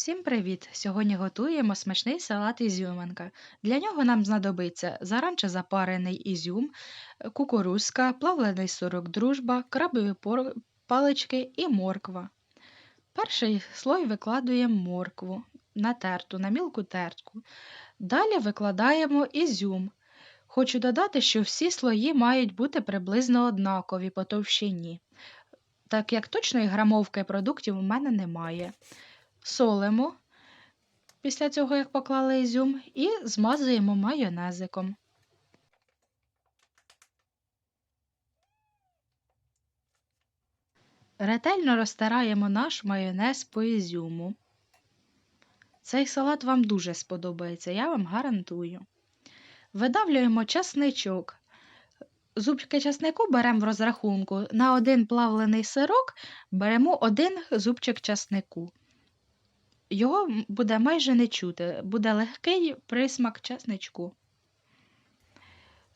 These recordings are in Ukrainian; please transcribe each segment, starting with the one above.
Всім привіт! Сьогодні готуємо смачний салат ізюминка. Для нього нам знадобиться заранче запарений ізюм, кукурузка, плавлений сирок дружба, крабові палички і морква. Перший слой викладуємо моркву натерту на мілку тертку. Далі викладаємо ізюм. Хочу додати, що всі слої мають бути приблизно однакові по товщині, так як точної грамовки продуктів у мене немає солимо після цього, як поклали ізюм, і змазуємо майонезиком. Ретельно розтираємо наш майонез по ізюму. Цей салат вам дуже сподобається, я вам гарантую. Видавлюємо часничок. Зубчики часнику беремо в розрахунку. На один плавлений сирок беремо один зубчик часнику. Його буде майже не чути, буде легкий присмак чесничку.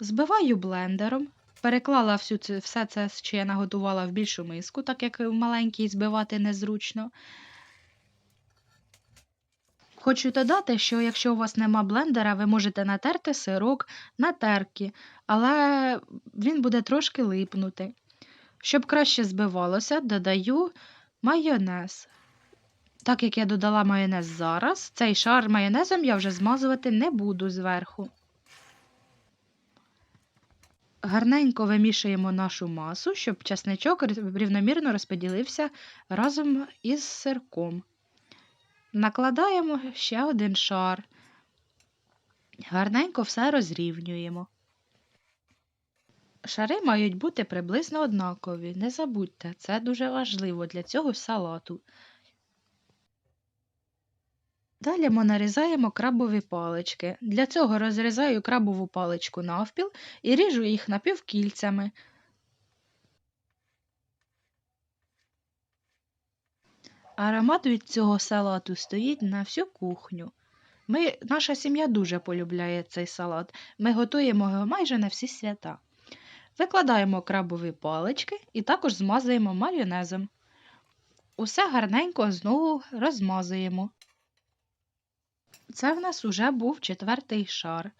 Збиваю блендером, переклала всю це, все це, що я наготувала в більшу миску, так як в маленькій збивати незручно. Хочу додати, що якщо у вас нема блендера, ви можете натерти сирок на терки, але він буде трошки липнути. Щоб краще збивалося, додаю майонез. Так як я додала майонез зараз, цей шар майонезом я вже змазувати не буду зверху. Гарненько вимішуємо нашу масу, щоб часничок рівномірно розподілився разом із сирком. Накладаємо ще один шар. Гарненько все розрівнюємо. Шари мають бути приблизно однакові. Не забудьте, це дуже важливо для цього салату. Далі ми нарізаємо крабові палички. Для цього розрізаю крабову паличку навпіл і ріжу їх напівкільцями. Аромат від цього салату стоїть на всю кухню. Ми, наша сім'я дуже полюбляє цей салат. Ми готуємо його майже на всі свята. Викладаємо крабові палички і також змазуємо майонезом. Усе гарненько знову розмазуємо. Це в нас уже був четвертий шар.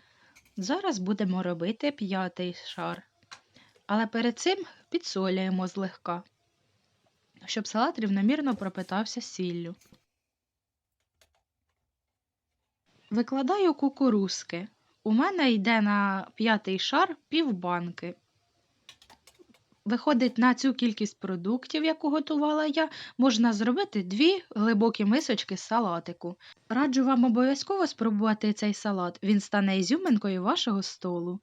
Зараз будемо робити п'ятий шар. Але перед цим підсолюємо злегка, щоб салат рівномірно пропитався сіллю. Викладаю кукурузки. У мене йде на п'ятий шар півбанки. Виходить, на цю кількість продуктів, яку готувала я, можна зробити дві глибокі мисочки салатику. Раджу вам обов'язково спробувати цей салат. Він стане ізюминкою вашого столу.